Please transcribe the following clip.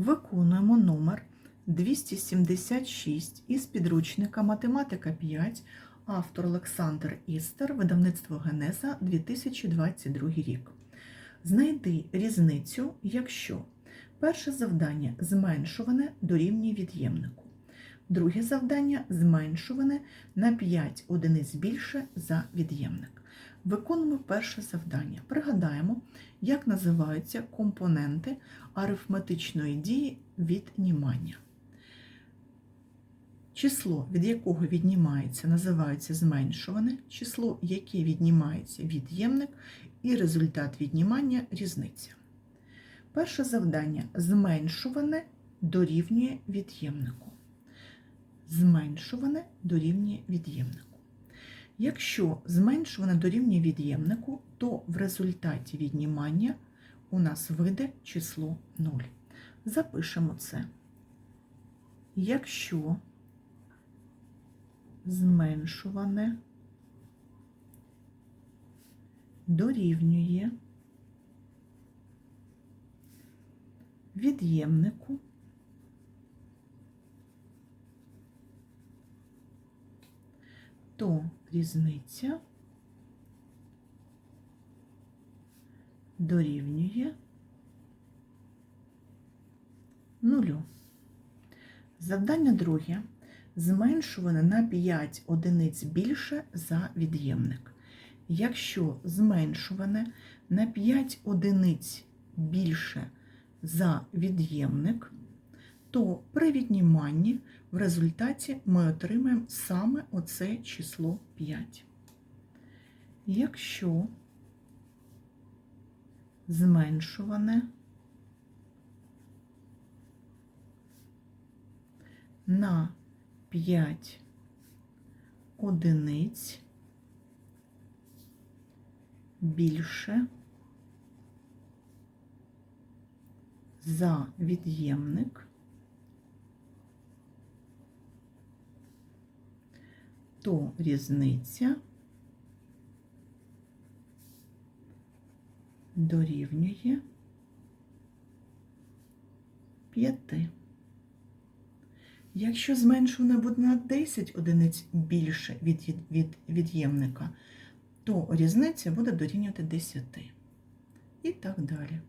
Виконуємо номер 276 із підручника Математика 5, автор Олександр Істер, видавництво Генеза 2022 рік. Знайди різницю, якщо перше завдання зменшуване дорівнює від'ємнику. Друге завдання зменшуване на 5 одиниць більше за від'ємник. Виконуємо перше завдання. Пригадаємо, як називаються компоненти арифметичної дії віднімання. Число, від якого віднімається, називається зменшуване, число, яке віднімається від'ємник, і результат віднімання різниця. Перше завдання зменшуване дорівнює від'ємнику. Зменшуване дорівнює від'ємнику. Якщо зменшуване дорівнює від'ємнику, то в результаті віднімання у нас вийде число 0. Запишемо це. Якщо зменшуване дорівнює від'ємнику, то різниця дорівнює нулю. Завдання друге. Зменшуване на 5 одиниць більше за від'ємник. Якщо зменшуване на 5 одиниць більше за від'ємник, то при відніманні в результаті ми отримаємо саме оце число 5. Якщо зменшуване на 5 одиниць більше за від'ємник, то різниця дорівнює 5. Якщо зменшуване буде на 10 одиниць більше від, від від'ємника, то різниця буде дорівнювати 10. І так далі.